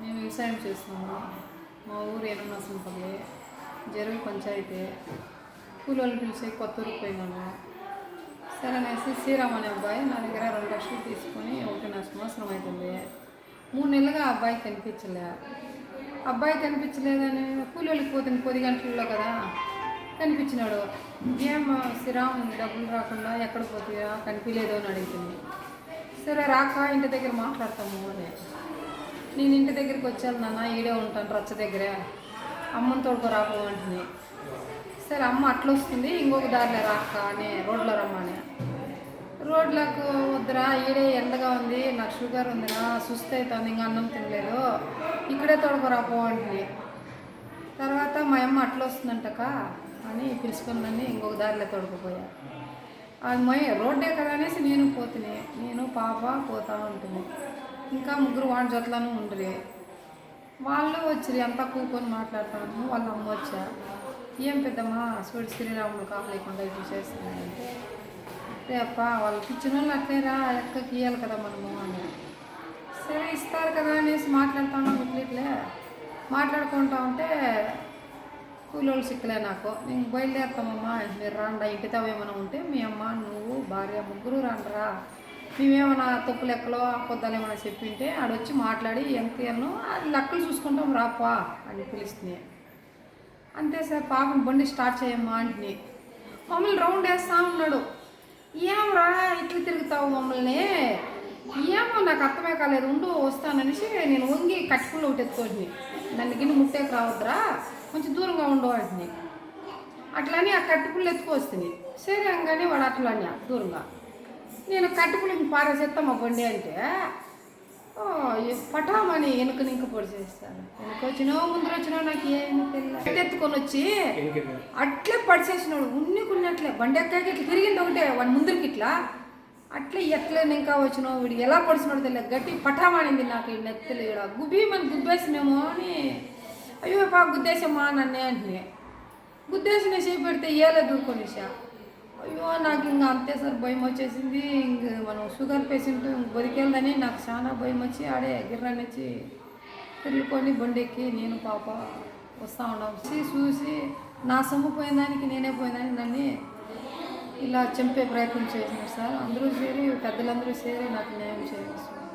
మేము వ్యవసాయం చేస్తున్నాము మా ఊరు ఏనమాసంపల్లి జరుగు పంచాయతీ కూలోళ్ళు పిలిచి కొత్త ఊరికి పోయినాము. సరే అనేసి శ్రీరామ్ అనే అబ్బాయి నా దగ్గర రెండు లక్షలు తీసుకొని ఒకటిన్నర సంవత్సరం అవుతుంది. మూడు నెలలుగా ఆ అబ్బాయి కనిపించలే. అబ్బాయి కనిపించలేదని కూలోళ్ళకి పోతుంది పది గంటల్లో కదా కనిపించినాడు. ఏం శ్రీరామ్ డబ్బులు రాకుండా ఎక్కడ పోతుందా కనిపించలేదు అని అడుగుతుంది సరే రాక ఇంటి దగ్గర మాట్లాడతాము అని. నేను ఇంటి దగ్గరికి వచ్చాను నాన్న ఈడే ఉంటాను రచ్చ దగ్గరే అమ్మని తోడుకో రాకు సరే అమ్మ అట్లా వస్తుంది ఇంకొక దారిలో రాక అని రోడ్లో రమ్మని. రోడ్లకు వద్దురా ఈడే ఎండగా ఉంది నాకు షుగర్ ఉందిరా సుస్థ అవుతుంది ఇంకా అన్నం తినలేదు. ఇక్కడే తోడుకోరా పో అంటుంది తర్వాత మా అమ్మ అట్లా వస్తుందంటక అని పిలుచుకుని నన్ను ఇంకొక దారిలో తోడుకుపోయా. అది మై రోడ్డే కదా అనేసి నేను పోతున్నాయి నేను పాప పోతా ఉంటుంది ఇంకా ముగ్గురు వాడి జట్లను ఉండరు. వాళ్ళు వచ్చి అంతా కూకొని మాట్లాడతాను. వాళ్ళు అమ్మ వచ్చా? ఏం పెద్దమ్మా? సూడి శ్రీరాముడు కాపలేకుండా ఇట్లా చేస్తున్నాయంటే రే అప్ప కిచెన్ ఇచ్చిన వాళ్ళు అట్లేరా ఎక్కకి ఇవ్వాలి కదా మనము అని. సరే ఇస్తారు కదా అనేసి మాట్లాడుతా ఉన్నాం ఇట్లే. మాట్లాడుకుంటా ఉంటే కూలోళ్ళు సిక్కలే నాకు. నేను బయలుదేరుతామమ్మా మీరు రాండా ఇంటితో ఏమైనా ఉంటే మీ అమ్మ నువ్వు భార్య ముగ్గురు రాండరా. మేమేమైనా తప్పు లెక్కలో అబద్ధాలు ఏమైనా చెప్పింటే ఆడొచ్చి మాట్లాడి ఎంత ఎన్నో అది లెక్కలు చూసుకుంటాం రాపా అని పిలుస్తున్నాయి అంతే సార్ పాపం బండి స్టార్ట్ చేయమ్మా అంటుని మమ్మల్ని రౌండ్ వేస్తా ఉన్నాడు. ఏమరా ఇట్లా తిరుగుతావు మమ్మల్ని? ఏమో నాకు అర్థమే కాలేదు ఉండు వస్తాననేసి నేను వంగి కట్టుకుని ఒకటి ఎత్తుకోండి నన్ను గిన్నె ముట్టేకి రావద్దురా కొంచెం దూరంగా ఉండు వాటిని అట్లని ఆ కట్టుకుళ్ళు ఎత్తుకొస్తుంది. సరే అనగానే వాడు అట్లా దూరంగా నేను కట్టుకుని పారేసేస్తా బండి అంటే పటామని వెనుక నింక పొడి చేస్తాను వెనుక వచ్చినావు ముందర వచ్చినావు నాకు ఏమి తెలియదు. ఎత్తుకొని వచ్చి అట్లే పడిచేసినాడు. ఉన్ని కొన్నట్లే. బండి ఇట్లా తిరిగింది ఒకటే వాడి ముందరికి ఇట్లా. అట్లే ఎట్లే ఇంకా వచ్చినావు వీడు. ఎలా పడిచినాడు తెలియదు. గట్టి పటామానింది నాకు ఈ నెత్తలు ఇక్కడ గుబ్బి మన గుబ్బేసినేమో అని. అయ్యో పా గుద్దేసమ్మా నన్నే అంటే గుద్దేసిన చేయి పెడితే ఏలే అయ్యో నాకు ఇంకా అంతే సార్ భయం వచ్చేసింది. ఇంక మనం షుగర్ పేషెంట్ బతికేందని నాకు చాలా భయం వచ్చి ఆడే గిర్రనిచ్చి తిరుగుకొని బండి ఎక్కి నేను పాప వస్తూ ఉన్నాం. చూసి చూసి నా సొమ్ము పోయిందానికి నేనే పోయిందానికి నన్ను ఇలా చంపే ప్రయత్నం చేసినారు సార్. అందరూ చేరి పెద్దలందరూ చేరి నాకు న్యాయం చేయాలి సార్